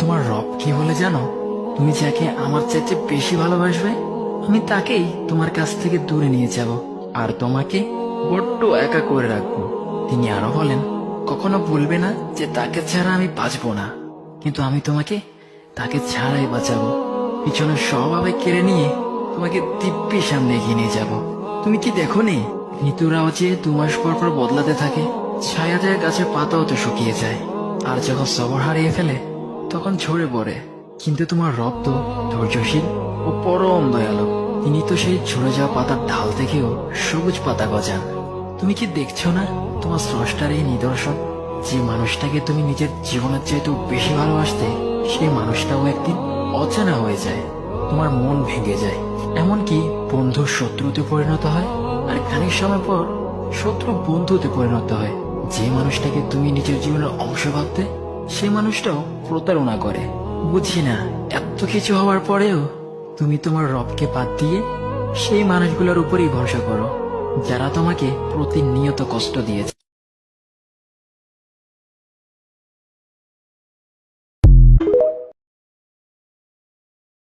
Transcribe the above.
তোমার রব কি বলে জানো? তুমি যাকে আমার চাইতে বেশি ভালোবাসবে, আমি তাকেই তোমার কাছ থেকে দূরে নিয়ে যাব, আর তোমাকে বড্ড একা করে রাখব। তিনি আরও বলেন, কখনো বলবে না যে তাকে ছাড়া আমি বাঁচবো না, কিন্তু আমি তোমাকে, তাকে ছাড়াই বাঁচাবো। পিছনে সব কেড়ে নিয়ে তোমাকে দিব্যি সামনে এগিয়ে নিয়ে যাব। তুমি কি দেখো নি ঋতুরাও যে দু মাস পর পর বদলাতে থাকে, ছায়া যায় গাছের পাতাও তো শুকিয়ে যায়, আর যখন সবর হারিয়ে ফেলে তখন ঝরে পড়ে। কিন্তু তোমার রব তো ধৈর্যশীল ও পরম দয়ালু। তিনি তো সেই ঝরে যাওয়া পাতার ঢাল থেকেও সবুজ পাতা গজান। তুমি কি দেখছ না তোমার স্রষ্টার এই নিদর্শন? যে মানুষটাকে তুমি নিজের জীবনের চাইতেও বেশি ভালোবাসতে, সেই মানুষটাও একদিন অচেনা হয়ে যায়, তোমার মন ভেঙে যায়। এমনকি বন্ধু শত্রুতে পরিণত হয় আর খানিক সময় পর শত্রু বন্ধুতে পরিণত হয়। যে মানুষটাকে তুমি নিজের জীবনের অংশ ভাবতে সেই মানুষটাও প্রতারণা করে। বুঝি না, এত কিছু হওয়ার পরেও তুমি তোমার রবকে বাদ দিয়ে সেই মানুষগুলোর উপরেই ভরসা করো, যারা তোমাকে প্রতিনিয়ত কষ্ট দিয়েছে।